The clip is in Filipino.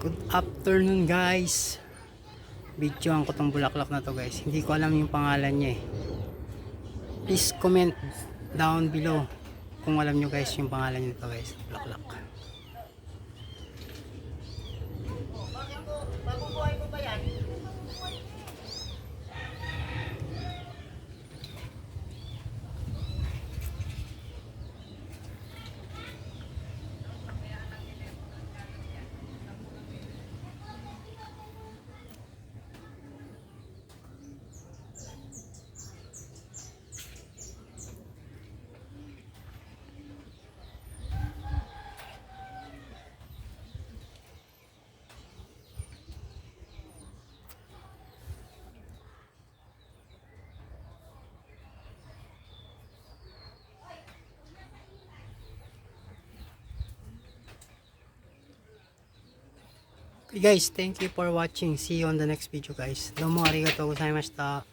Good afternoon guys. Videoan ko tong bulaklak na to guys. Hindi ko alam yung pangalan niya eh. Please comment down below kung alam nyo guys yung pangalan nito guys. Bulaklak. Okay guys, thank you for watching. See you on the next video guys. どうもありがとうございました。